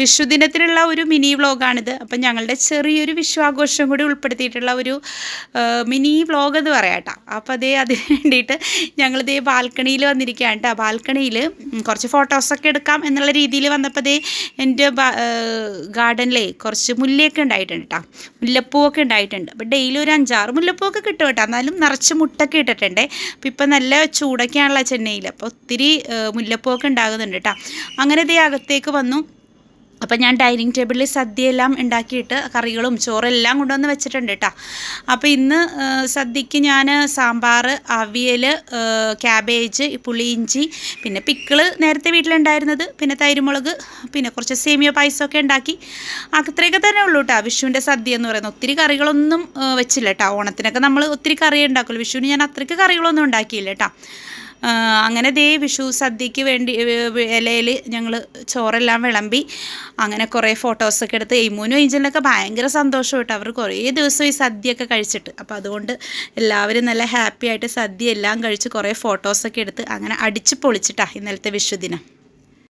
വിഷുദിനത്തിനുള്ള ഒരു മിനി വ്ളോഗാണിത് അപ്പം ഞങ്ങളുടെ ചെറിയൊരു വിഷുവാഘോഷം കൂടി ഉൾപ്പെടുത്തിയിട്ടുള്ള ഒരു മിനി വ്ളോഗ് എന്ന് പറയാം കേട്ടോ അപ്പോൾ അതേ അതിന് വേണ്ടിയിട്ട് ഞങ്ങളിതേ ബാൽക്കണിയിൽ വന്നിരിക്കുകയാണ് കേട്ടോ ബാൽക്കണിയിൽ കുറച്ച് ഫോട്ടോസൊക്കെ എടുക്കാം എന്നുള്ള രീതിയിൽ വന്നപ്പോൾ ദേ എന്റെ ഗാർഡനിലെ കുറച്ച് മുല്ലയൊക്കെ ഉണ്ടായിട്ടുണ്ട് കേട്ടോ മുല്ലപ്പൂവൊക്കെ ഉണ്ടായിട്ടുണ്ട്. അപ്പോൾ ഡെയിലി ഒരു അഞ്ചാറ് മുല്ലപ്പൂവൊക്കെ കിട്ടും കേട്ടോ എന്നാലും നിറച്ച് മുട്ടൊക്കെ ഇട്ടിട്ടുണ്ട്. അപ്പോൾ ഇപ്പം നല്ല ചൂടൊക്കെയാണല്ലോ ചെന്നൈയിൽ. അപ്പോൾ ഒത്തിരി മുല്ലപ്പൂവൊക്കെ ഉണ്ടാകുന്നുണ്ട് കേട്ടോ അങ്ങനെ ദേ അകത്തേക്ക് വന്നു. അപ്പം ഞാൻ ഡൈനിങ് ടേബിളിൽ സദ്യയെല്ലാം ഉണ്ടാക്കിയിട്ട് കറികളും ചോറെല്ലാം കൊണ്ടുവന്ന് വെച്ചിട്ടുണ്ട് കേട്ടോ അപ്പോൾ ഇന്ന് സദ്യക്ക് ഞാൻ സാമ്പാർ അവിയൽ ക്യാബേജ് പുളിയിഞ്ചി പിന്നെ പിക്കിൾ നേരത്തെ വീട്ടിലുണ്ടായിരുന്നത് പിന്നെ തൈരുമുളക് പിന്നെ കുറച്ച് സേമിയ പായസമൊക്കെ ഉണ്ടാക്കി. അത്രയൊക്കെ തന്നെ ഉള്ളൂ കേട്ടോ വിഷുവിന്റെ സദ്യ എന്ന് പറയുന്നത്. ഒത്തിരി കറികളൊന്നും വെച്ചില്ല കേട്ടോ ഓണത്തിനൊക്കെ നമ്മൾ ഒത്തിരി കറി ഉണ്ടാക്കുള്ളൂ. വിഷുവിന് ഞാൻ അത്രയ്ക്ക് കറികളൊന്നും ഉണ്ടാക്കിയില്ല കേട്ടോ അങ്ങനെ ദേ വിഷു സദ്യക്ക് വേണ്ടി ഇലയിൽ ഞങ്ങൾ ചോറെല്ലാം വിളമ്പി അങ്ങനെ കുറേ ഫോട്ടോസൊക്കെ എടുത്ത് എയ്മൂനും ഏഞ്ചലിനൊക്കെ ഭയങ്കര സന്തോഷം കേട്ടോ. അവർ കുറേ ദിവസം ഈ സദ്യയൊക്കെ കഴിച്ചിട്ട്. അപ്പോൾ അതുകൊണ്ട് എല്ലാവരും നല്ല ഹാപ്പി ആയിട്ട് സദ്യ എല്ലാം കഴിച്ച് കുറേ ഫോട്ടോസൊക്കെ എടുത്ത് അങ്ങനെ അടിച്ച് പൊളിച്ചിട്ടാണ് ഇന്നലത്തെ വിഷുദിനം